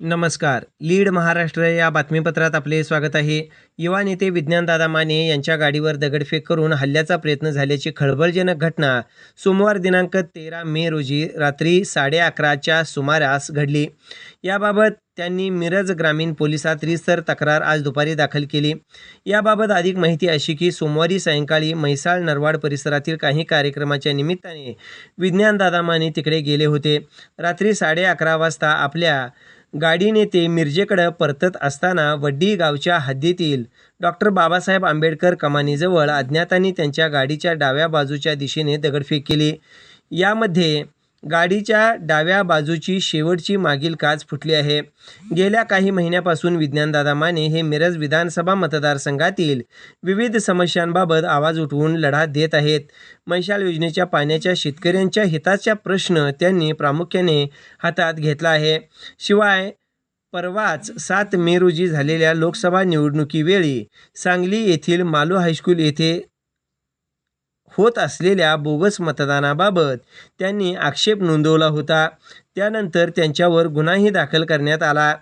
नमस्कार. लीड महाराष्ट्र या बातमीपत्रात आपले स्वागत आहे. युवा नेते विज्ञानदादा माने यांच्या गाडीवर दगडफेक करून हल्ल्याचा प्रयत्न झाल्याची खळबळजनक घटना सोमवार दिनांक तेरा मे रोजी रात्री साडे अकराच्या सुमारास घडली. याबाबत त्यांनी मिरज ग्रामीण पोलिसात रिसर तक्रार आज दुपारी दाखल केली. याबाबत अधिक माहिती अशी की सोमवारी सायंकाळी म्हैसाळ नरवाड परिसरातील काही कार्यक्रमाच्या निमित्ताने विज्ञानदादा माने तिकडे गेले होते. रात्री साडे अकरा वाजता आपल्या गाडीने ते मिरजेकडं परतत असताना वड्डी गावच्या हद्दीतील डॉक्टर बाबासाहेब आंबेडकर कमानीजवळ अज्ञातांनी त्यांच्या गाडीच्या डाव्या बाजूच्या दिशेने दगडफेक केली. यामध्ये गाडीच्या डाव्या बाजूची शेवटची मागील काच फुटली आहे. गेल्या काही महिन्यापासून विज्ञानदादा माने हे मिरज विधानसभा मतदारसंघातील विविध समस्यांबाबत आवाज उठवून लढा देत आहेत. मैशाल योजनेच्या पाण्याच्या शेतकऱ्यांच्या हिताचा प्रश्न त्यांनी प्रामुख्याने हातात घेतला आहे. शिवाय परवाच सात मे रोजी झालेल्या लोकसभा निवडणुकीवेळी सांगली येथील मालू हायस्कूल येथे होत असलेल्या बोगस मतदानाबाबत त्यांनी आक्षेप नोंदवला होता. त्यानंतर त्यांच्यावर गुन्हाही दाखल करण्यात आला.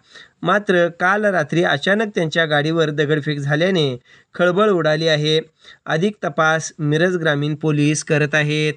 मात्र काल रात्री अचानक त्यांच्या गाडीवर दगडफेक झाल्याने खळबळ उडाली आहे. अधिक तपास मिरज ग्रामीण पोलीस करत आहेत.